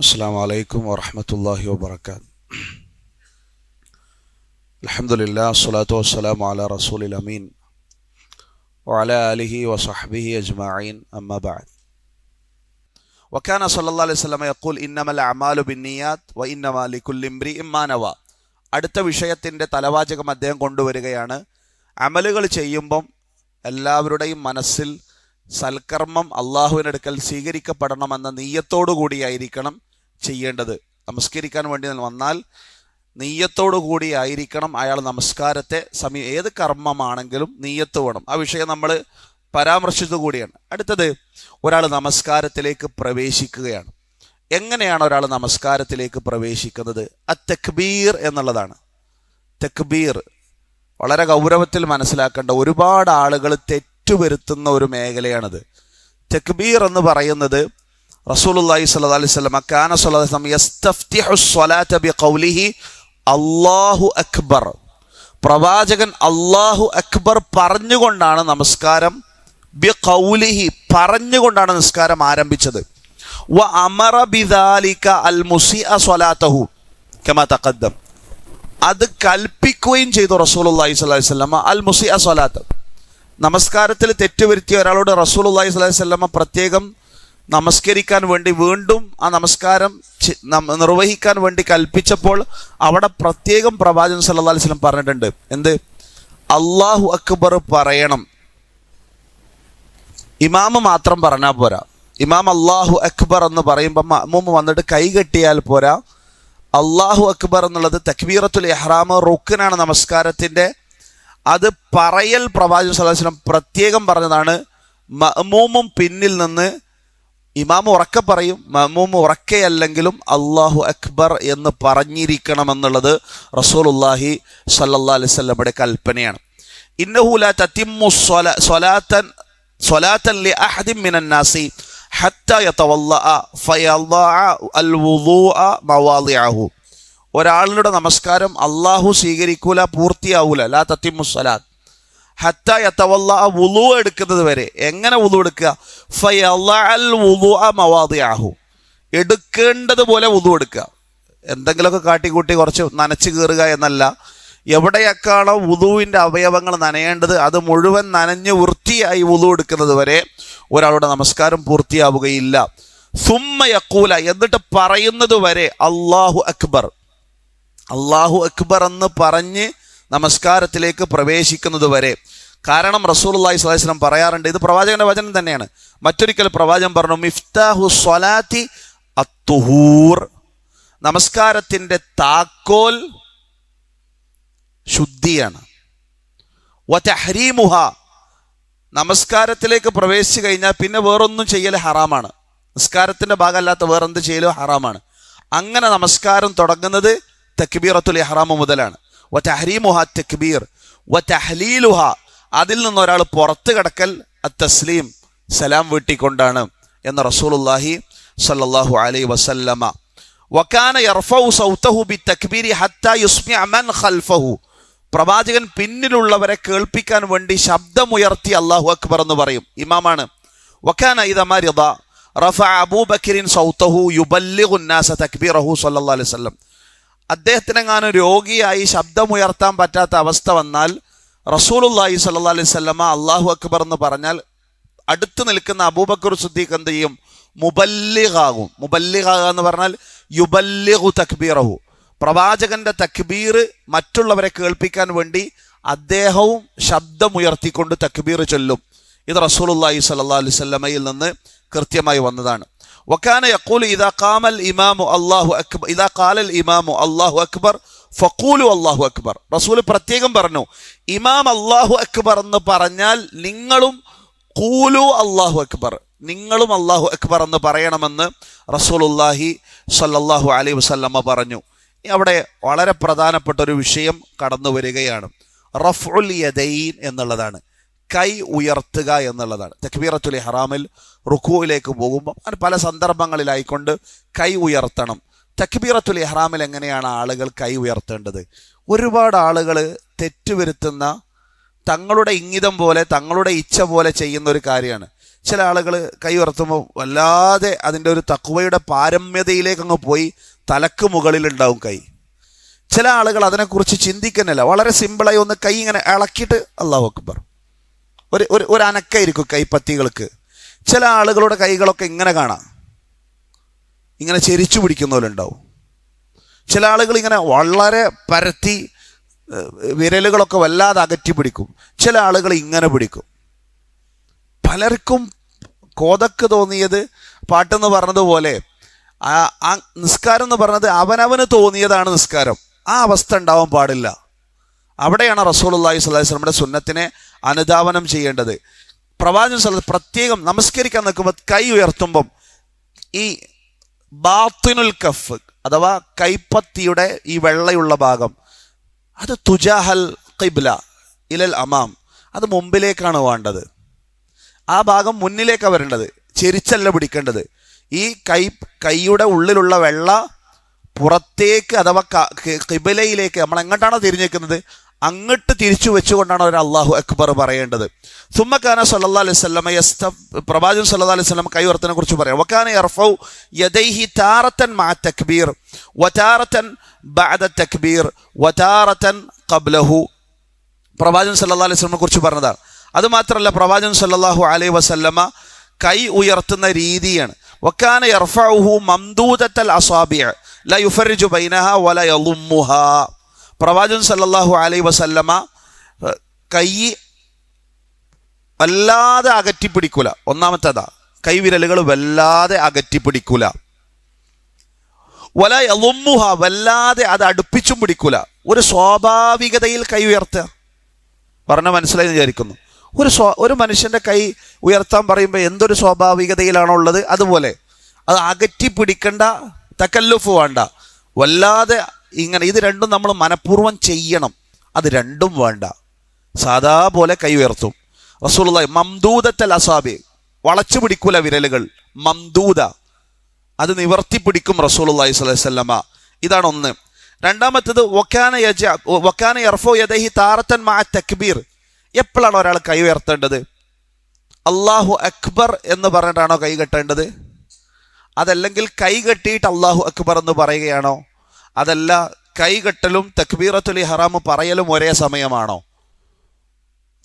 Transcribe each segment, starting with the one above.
السلام عليكم ورحمة الله وبركاته الحمد لله الصلاة والسلام على رسول الأمين وعلى آله وصحبه أجمعين أما بعد وكان صلى الله عليه وسلم يقول إنما الأعمال بالنيات وإنما لكل امرئ ما نوى അടുത്ത വിഷയത്തിൻ്റെ തലവാചകം അദ്ദേഹം കൊണ്ടുവരികയാണ് അമലുകൾ ചെയ്യുമ്പം എല്ലാവരുടെയും മനസ്സിൽ സൽക്കർമ്മം അള്ളാഹുവിനടുക്കൽ സ്വീകരിക്കപ്പെടണമെന്ന നീയത്തോടു കൂടിയായിരിക്കണം ചെയ്യേണ്ടത്. നമസ്കരിക്കാൻ വേണ്ടി വന്നാൽ നീയത്തോടു കൂടി ആയിരിക്കണം അയാൾ നമസ്കാരത്തെ. സമീ ഏത് കർമ്മമാണെങ്കിലും നീയത്ത് വേണം. ആ വിഷയം നമ്മൾ പരാമർശിച്ചു കൂടിയാണ്. അടുത്തത് ഒരാൾ നമസ്കാരത്തിലേക്ക് പ്രവേശിക്കുകയാണ്. എങ്ങനെയാണ് ഒരാൾ നമസ്കാരത്തിലേക്ക് പ്രവേശിക്കുന്നത്? അ തെക്ബീർ എന്നുള്ളതാണ്. തെക്ബീർ വളരെ ഗൗരവത്തിൽ മനസ്സിലാക്കേണ്ട ഒരുപാട് ആളുകൾ തെറ്റുവരുത്തുന്ന ഒരു മേഖലയാണിത്. തെക്ബീർ എന്ന് പറയുന്നത് റസൂലുള്ളാഹി സ്വല്ലല്ലാഹി അലൈഹി വസല്ലം കാന സ്വല്ലല്ലാഹി അലൈഹി യസ്തഫ്തിഹു സ്വലാത്ത ബിഖൗലിഹി അല്ലാഹു അക്ബർ. പ്രവാചകൻ അല്ലാഹു അക്ബർ പറഞ്ഞുകൊണ്ടാണ് നമസ്കാരം ബി കൗലിഹി പറഞ്ഞുകൊണ്ടാണ് നിസ്കാരം ആരംഭിച്ചത്. വ അമറ ബിദാലിക അൽ മുസിഅ സ്വലാത്തഹു കമാ തഖദ്ദം. അത് കൽപ്പിക്കുകയും ചെയ്തു റസൂലുള്ളാഹി സ്വല്ലല്ലാഹി അലൈഹി വസല്ലം അൽ മുസിഅ സ്വലാത്ത് നമസ്കാരത്തിൽ തെറ്റുവരുത്തിയ ഒരാളോട് റസൂലുള്ളാഹി സ്വല്ലല്ലാഹി അലൈഹി വസല്ലം പ്രത്യേകം നമസ്കരിക്കാൻ വേണ്ടി വീണ്ടും ആ നമസ്കാരം നിർവഹിക്കാൻ വേണ്ടി കൽപ്പിച്ചപ്പോൾ അവിടെ പ്രത്യേകം പ്രവാചകൻ സല്ലാ അലൈഹി വസല്ലം പറഞ്ഞിട്ടുണ്ട്. എന്ത്? അള്ളാഹു അക്ബർ പറയണം. ഇമാമ് മാത്രം പറഞ്ഞാൽ പോരാ. ഇമാം അള്ളാഹു അക്ബർ എന്ന് പറയുമ്പോൾ മഅ്മൂം വന്നിട്ട് കൈ കെട്ടിയാൽ പോരാ. അള്ളാഹു അക്ബർ എന്നുള്ളത് തക്ബീറത്തുൽ എഹ്റാമ് റുക്കിനാണ് നമസ്കാരത്തിന്റെ അത് പറയൽ പ്രവാചകൻ വസല്ലം പ്രത്യേകം പറഞ്ഞതാണ്. മഅ്മൂമും പിന്നിൽ നിന്ന് ഇമാം ഉറക്കെ പറയും മഅ്മൂം ഉറക്കെയല്ലെങ്കിലും അള്ളാഹു അക്ബർ എന്ന് പറഞ്ഞിരിക്കണമെന്നുള്ളത് റസൂലുള്ളാഹി സല്ലാ അലൈഹി വസല്ലമയുടെ കൽപ്പനയാണ്. ഇന്നഹു ലാ തതിമ്മു സ്വല- സ്വലാത്തൻ സ്വലാത്തൻ ലി അഹദിൻ മിനന്നാസി ഒരാളുടെ നമസ്കാരം അള്ളാഹു സ്വീകരിക്കൂല പൂർത്തിയാവൂല. ലാ തത്തിമു സ്വലാത്ത്. ഹത്ത എടുക്കുന്നത് വരെ. എങ്ങനെ വുളു എടുക്കുക? വുദൂഅ മവാദിഅഹു. എടുക്കേണ്ടതുപോലെ വുളു എടുക്കുക. എന്തെങ്കിലുമൊക്കെ കാട്ടിക്കൂട്ടി കുറച്ച് നനച്ച് കയറുക എന്നല്ല. എവിടെയൊക്കെയാണോ വുളുവിന്റെ അവയവങ്ങൾ നനയേണ്ടത് അത് മുഴുവൻ നനഞ്ഞ് വൃത്തിയായി വുളു എടുക്കുന്നത് വരെ ഒരാളുടെ നമസ്കാരം പൂർത്തിയാവുകയില്ല. സുമ്മ യക്കൂല എന്നിട്ട് പറയുന്നത് വരെ അള്ളാഹു അക്ബർ. അള്ളാഹു അക്ബർ എന്ന് പറഞ്ഞ് നമസ്കാരത്തിലേക്ക് പ്രവേശിക്കുന്നത് വരെ. കാരണം റസൂൽ അള്ളാഹി സ്വലാസ്ലം പറയാറുണ്ട് ഇത് പ്രവാചകന്റെ വചനം തന്നെയാണ്. മറ്റൊരിക്കൽ പ്രവാചകൻ പറഞ്ഞു മിഫ്താഹു സ്വലാത്തി അത്തുഹൂർ. നമസ്കാരത്തിന്റെ താക്കോൽ ശുദ്ധിയാണ്. വതഹരീമുഹ നമസ്കാരത്തിലേക്ക് പ്രവേശിച്ചു കഴിഞ്ഞാൽ പിന്നെ വേറൊന്നും ചെയ്യൽ ഹറാമാണ്. നിസ്കാരത്തിന്റെ ഭാഗമല്ലാത്ത വേറെന്ത് ചെയ്യലോ ഹറാമാണ്. അങ്ങനെ നമസ്കാരം തുടങ്ങുന്നത് തക്ബീറത്തുൽ ഇഹ്റാം മുതലാണ്. വ തെക്ബീർ വറ്റഹലീലുഹ അതിൽ നിന്ന് ഒരാൾ പുറത്ത് കിടക്കൽ അത്തസ്ലീം സലാം വീട്ടിക്കൊണ്ടാണ് എന്ന് റസൂലുള്ളാഹി സല്ലാഹു അലൈഹി വസല്ലമ. ഖൽഫഹു. പ്രവാചകൻ പിന്നിലുള്ളവരെ കേൾപ്പിക്കാൻ വേണ്ടി ശബ്ദമുയർത്തി അള്ളാഹു അക്ബർ എന്ന് പറയും. ഇമാമാണ്. വക്കാന ഇതമാരിദ റഫ അബൂബക്കറിൻ നാസ തക്ബീറഹു സല്ലല്ലാഹു അലൈഹി വസല്ലം. അദ്ദേഹത്തിനെങ്ങാനും രോഗിയായി ശബ്ദമുയർത്താൻ പറ്റാത്ത അവസ്ഥ വന്നാൽ റസൂലുള്ളാഹി സല്ലാ അലൈഹി വസല്ലമ അള്ളാഹു അക്ബർ എന്ന് പറഞ്ഞാൽ അടുത്ത് നിൽക്കുന്ന അബൂബക്കർ സുദ്ദീഖ് എന്ത് ചെയ്യും? മുബല്ലിഖാകും മുബല്ലിഗാക എന്ന് പറഞ്ഞാൽ യുബല്ലിഹു തക്ബീറഹു. പ്രവാചകന്റെ തക്ബീർ മറ്റുള്ളവരെ കേൾപ്പിക്കാൻ വേണ്ടി അദ്ദേഹവും ശബ്ദമുയർത്തിക്കൊണ്ട് തക്ബീർ ചൊല്ലും. ഇത് റസൂലുള്ളാഹി സല്ലാ അലൈഹി വസല്ലമയിൽ നിന്ന് കൃത്യമായി വന്നതാണ്. വക്കാന يقول ഇദാ قام ഇമാമു الله അക്ബർ ഇദാ قال ഇമാമു الله അക്ബർ ഫഖൂലു അല്ലാഹു അക്ബർ റസൂൽ പ്രത്യേകം പറഞ്ഞു ഇമാം അല്ലാഹു അക്ബർ എന്ന് പറഞ്ഞാൽ നിങ്ങളും കൂലു അല്ലാഹു അക്ബർ നിങ്ങളും അല്ലാഹു അക്ബർ എന്ന് പറയണമെന്ന് റസൂലുള്ളാഹി സ്വല്ലല്ലാഹു അലൈഹി വസല്ലമ പറഞ്ഞു. അവിടെ വളരെ പ്രധാനപ്പെട്ട ഒരു വിഷയം കടന്നു വരികയാണ് റഫ്ഉൽ യദൈൻ എന്നുള്ളതാണ്. കൈ ഉയർത്തുക എന്നുള്ളതാണ്. തക്ബീറത്തുൽ ഹറാമിൽ റുക്കുവിലേക്ക് പോകുമ്പോൾ അങ്ങനെ പല സന്ദർഭങ്ങളിലായിക്കൊണ്ട് കൈ ഉയർത്തണം. തക്ബീറത്തുൽ ഇഹ്റാമിൽ എങ്ങനെയാണ് ആളുകൾ കൈ ഉയർത്തേണ്ടത്? ഒരുപാട് ആളുകൾ തെറ്റുവരുത്തുന്ന തങ്ങളുടെ ഇംഗിതം പോലെ തങ്ങളുടെ ഇച്ഛ പോലെ ചെയ്യുന്ന ഒരു കാര്യമാണ്. ചില ആളുകൾ കൈ ഉയർത്തുമ്പോൾ വല്ലാതെ അതിന്റെ ഒരു തക്കുവയുടെ പാരമ്യതയിലേക്ക് അങ്ങ് പോയി തലക്ക് മുകളിലുണ്ടാവും കൈ. ചില ആളുകൾ അതിനെക്കുറിച്ച് ചിന്തിക്കുന്നില്ല. വളരെ സിമ്പിളായി ഒന്ന് കൈ ഇങ്ങനെ ഇളക്കിയിട്ട് അള്ളാഹു അക്ബർ. ഒരു ഒരു ഒരു അനക്കായിരിക്കും കൈപ്പത്തികൾക്ക്. ചില ആളുകളുടെ കൈകളൊക്കെ ഇങ്ങനെ കാണാം. ഇങ്ങനെ ചെരിച്ചു പിടിക്കുന്നവരുണ്ടാവും ചില ആളുകൾ ഇങ്ങനെ വളരെ പരത്തി വിരലുകളൊക്കെ വല്ലാതെ അകറ്റി പിടിക്കും. ചില ആളുകൾ ഇങ്ങനെ പിടിക്കും. പലർക്കും കോതക്ക് തോന്നിയത് പാട്ടെന്ന് പറഞ്ഞതുപോലെ ആ നിസ്കാരം എന്ന് പറഞ്ഞത് അവനവന് തോന്നിയതാണ് നിസ്കാരം. ആ അവസ്ഥ ഉണ്ടാവാൻ പാടില്ല. അവിടെയാണ് റസൂലുള്ളാഹി സ്വല്ലല്ലാഹി അലൈഹി വസല്ലമയുടെ സുന്നത്തിനെ അനുധാവനം ചെയ്യേണ്ടത്. പ്രവാചകൻ സ്ഥലത്ത് പ്രത്യേകം നമസ്കരിക്കാൻ നിൽക്കുമ്പോൾ കൈ ഉയർത്തുമ്പം ഈ ബാത്തിനുൽ കഫ് അഥവാ കൈപ്പത്തിയുടെ ഈ വെള്ളയുള്ള ഭാഗം അത് തുജാഹൽ ഖിബ്ല ഇലൽ അമാം അത് മുമ്പിലേക്കാണ് വേണ്ടത്. ആ ഭാഗം മുന്നിലേക്കാണ് വരേണ്ടത്. ചെരിച്ചല്ല പിടിക്കേണ്ടത്. ഈ കൈ കൈയുടെ ഉള്ളിലുള്ള വെള്ള പുറത്തേക്ക് അഥവാ കിബിലയിലേക്ക് നമ്മൾ എങ്ങോട്ടാണോ തിരിഞ്ഞേക്കുന്നത്? അങ്ങോട്ട് തിരിച്ചു വെച്ചുകൊണ്ടാണ് അവർ അള്ളാഹു അക്ബർ പറയേണ്ടത്. സുമ്മക്കാന സല്ലാ അലൈഹി സ്വലമ യസ്ത പ്രവാചകൻ സല്ലാ അലൈഹി സ്വലം കൈവർത്തനെ കുറിച്ച് പറയാം. വക്കാന യർഫൗ യദൈഹി താറത്തൻ മാ തക്ബീർ വതാറത്തൻ ബാദ തക്ബീർ വതാറത്തൻ കബ്ലഹു പ്രവാചകൻ സല്ലാ അലൈഹി സ്വലമെ കുറിച്ച് പറഞ്ഞതാണ്. അത് മാത്രമല്ല പ്രവാചകൻ സല്ലല്ലാഹു അലൈഹി വസല്ലമ കൈ ഉയർത്തുന്ന രീതിയാണ്. വക്കാന യർഫഉഹു മംദൂദത്തൽ അസാബിയ ല യുഫറിജു ബൈനഹ വല യളുമ്മുഹ പ്രവാചകൻ സല്ലാഹു അലൈ വസല്ലമ കൈ വല്ലാതെ അകറ്റിപ്പിടിക്കൂല. ഒന്നാമത്തേതാ കൈവിരലുകൾ വല്ലാതെ അകറ്റിപ്പിടിക്കൂല. വല യളുമ്മുഹ വല്ലാതെ അത് അടുപ്പിച്ചും പിടിക്കൂല. ഒരു സ്വാഭാവികതയിൽ കൈ ഉയർത്തുക. പറഞ്ഞ മനസ്സിലായി വിചാരിക്കുന്നു. ഒരു സ്വ ഒരു മനുഷ്യന്റെ കൈ ഉയർത്താൻ പറയുമ്പോൾ എന്തൊരു സ്വാഭാവികതയിലാണോ ഉള്ളത് അതുപോലെ അത് അകറ്റി പിടിക്കേണ്ട തക്കല്ലുഫ് വേണ്ട. വല്ലാതെ ഇങ്ങനെ ഇത് രണ്ടും നമ്മൾ മനഃപൂർവം ചെയ്യണം. അത് രണ്ടും വേണ്ട. സാധാ പോലെ കൈ ഉയർത്തും. റസൂലുള്ള മംദൂദത്തൽ അസാബി. വളച്ചു പിടിക്കൂല വിരലുകൾ. മംദൂദ. അത് നിവർത്തി പിടിക്കും അലൈഹി വസല്ലമ. ഇതാണ് ഒന്ന്. രണ്ടാമത്തത് വക്കാന യജ വക്കാന യർഫോ യദഹി താറത്തൻ മാ തക്ബീർ. എപ്പോഴാണ് ഒരാൾ കൈ ഉയർത്തേണ്ടത്? അള്ളാഹു അക്ബർ എന്ന് പറഞ്ഞിട്ടാണോ കൈ കെട്ടേണ്ടത്? അതല്ലെങ്കിൽ കൈ കെട്ടിയിട്ട് അള്ളാഹു അക്ബർ എന്ന് പറയുകയാണോ? അതല്ല കൈകെട്ടലും തക്ബീറത്തുൽ ഹറാം പറയലും ഒരേ സമയമാണോ?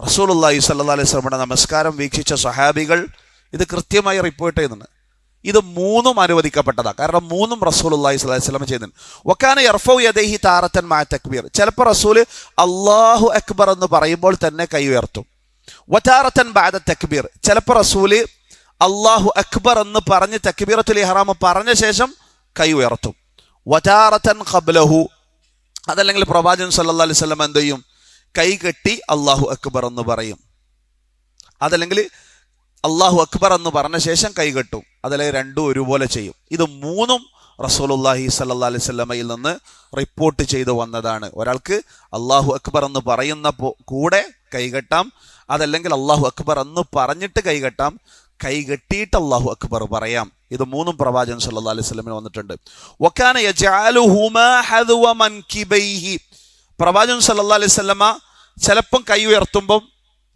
റസൂലുള്ളാഹി സ്വല്ലല്ലാഹി അലൈഹി വസല്ലമയുടെ നമസ്കാരം വീക്ഷിച്ച സഹാബികൾ ഇത് കൃത്യമായി റിപ്പോർട്ട് ചെയ്യുന്നുണ്ട്. ഇത് മൂന്നും അനുവദിക്കപ്പെട്ടതാണ് കാരണം മൂന്നും റസൂൽ അള്ളാഹി അലൈഹി സ്വലം ചെയ്യുന്നുണ്ട്. ഒക്കാന എർഫോ യദേഹി താറത്തൻ മാ തക്ബീർ. ചിലപ്പോൾ റസൂൽ അള്ളാഹു അക്ബർ എന്ന് പറയുമ്പോൾ തന്നെ കൈ ഉയർത്തും. വതാറത്തൻ ബാദ തക്ബീർ. ചിലപ്പോൾ റസൂൽ അള്ളാഹു അക്ബർ എന്ന് പറഞ്ഞ് തക്ബീറത്തുൽ ഇഹ്റാം പറഞ്ഞ ശേഷം കൈ ഉയർത്തും. വതാറത്തൻ ഖബ്ലഹു. അതല്ലെങ്കിൽ പ്രവാചകൻ സല്ലല്ലാഹു അലൈഹി വസല്ലം എന്ത് ചെയ്യും? കൈ കെട്ടി അള്ളാഹു അക്ബർ എന്ന് പറയും. അതല്ലെങ്കിൽ അള്ളാഹു അക്ബർ എന്ന് പറഞ്ഞ ശേഷം കൈ കെട്ടും. അതല്ലെങ്കിൽ രണ്ടും ഒരുപോലെ ചെയ്യും. ഇത് മൂന്നും റസൂലുള്ളാഹി സല്ലല്ലാഹു അലൈഹി വസല്ലമയിൽ നിന്ന് റിപ്പോർട്ട് ചെയ്തു വന്നതാണ്. ഒരാൾക്ക് അള്ളാഹു അക്ബർ എന്ന് പറയുന്ന കൂടെ കൈകെട്ടാം അതല്ലെങ്കിൽ അള്ളാഹു അക്ബർ എന്ന് പറഞ്ഞിട്ട് കൈകെട്ടാം കൈകെട്ടിയിട്ട് അള്ളാഹു അക്ബർ പറയാം. ഇത് മൂന്നും പ്രവാചകൻ സല്ലല്ലാഹു അലൈഹി സ്വലമിന് വന്നിട്ടുണ്ട്. പ്രവാചകൻ സല്ലല്ലാഹു അലൈഹി വസല്ലമ ചിലപ്പം കൈ ഉയർത്തുമ്പം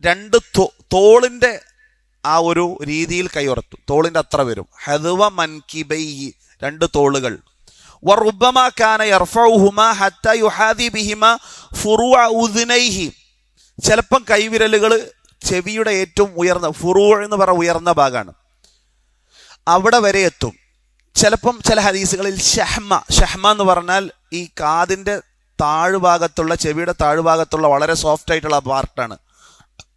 രണ്ട് തോ- തോളിന്റെ ആ ഒരു രീതിയിൽ കൈ ഉയർത്തും. തോളിന്റെ അത്ര വരും. ഹദ്വ മൻകിബൈഹി. രണ്ട് തോളുകൾ. ചിലപ്പം കൈവിരലുകൾ ചെവിയുടെ ഏറ്റവും ഉയർന്ന ഫുറൂ എന്ന് പറ ഉയർന്ന ഭാഗമാണ് അവിടെ വരെ എത്തും. ചിലപ്പം ചില ഹദീസുകളിൽ ഷഹ്മ ഷഹ്മ എന്ന് പറഞ്ഞാൽ ഈ കാതിന്റെ താഴ്ഭാഗത്തുള്ള ചെവിയുടെ താഴ്ഭാഗത്തുള്ള വളരെ സോഫ്റ്റ് ആയിട്ടുള്ള പാർട്ടാണ്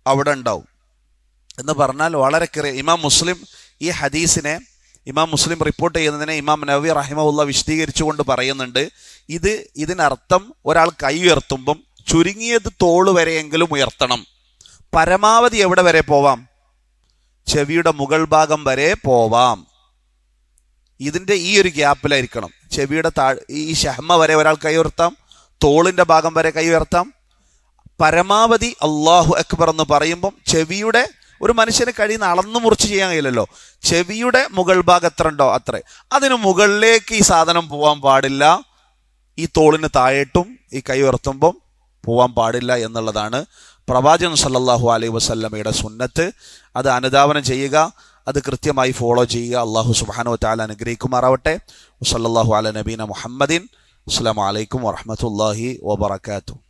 അവിടെ ഉണ്ടാവും. എന്ന് പറഞ്ഞാൽ വളരെ ചെറിയ ഇമാം മുസ്ലിം ഈ ഹദീസിനെ ഇമാം മുസ്ലിം റിപ്പോർട്ട് ചെയ്യുന്നതിനെ ഇമാം നവി റഹിമുള്ള വിശദീകരിച്ചുകൊണ്ട് പറയുന്നുണ്ട്. ഇത് ഇതിനർത്ഥം ഒരാൾ കൈ ഉയർത്തുമ്പം ചുരുങ്ങിയത് തോൾ വരെയെങ്കിലും ഉയർത്തണം. പരമാവധി എവിടെ വരെ പോവാം? ചെവിയുടെ മുകൾ ഭാഗം വരെ പോവാം. ഇതിന്റെ ഈ ഒരു ഗ്യാപ്പിലായിരിക്കണം. ചെവിയുടെ താഴ് ഈ ഷഹ്മ വരെ ഒരാൾ കൈ ഉയർത്താം. തോളിന്റെ ഭാഗം വരെ കൈ ഉയർത്താം. പരമാവധി അള്ളാഹു അക്ബർ എന്ന് പറയുമ്പം ചെവിയുടെ ഒരു മനുഷ്യന് കഴിയുന്ന അളന്നു മുറിച്ച് ചെയ്യാൻ കഴിയില്ലല്ലോ. ചെവിയുടെ മുകൾ ഭാഗം എത്ര ഉണ്ടോ അത്രേ. അതിന് മുകളിലേക്ക് ഈ സാധനം പോവാൻ പാടില്ല. ഈ തോളിന് താഴേട്ടും ഈ കൈ ഉയർത്തുമ്പം പോവാൻ പാടില്ല എന്നുള്ളതാണ് പ്രവാചകൻ സല്ലാഹു അലൈഹി വസല്ലമയുടെ സുന്നത്ത് അത് അനുധാവനം ചെയ്യുക അത് കൃത്യമായി ഫോളോ ചെയ്യുക. അള്ളാഹു സുബ്ഹാനഹു താല അനുഗ്രഹിക്കുമാറാവട്ടെ. സല്ലാഹു അല നബീന മുഹമ്മദീൻ. അസ്സാം വലൈക്കും വറഹ്മത്തുള്ളാഹി വബറകാതുഹു.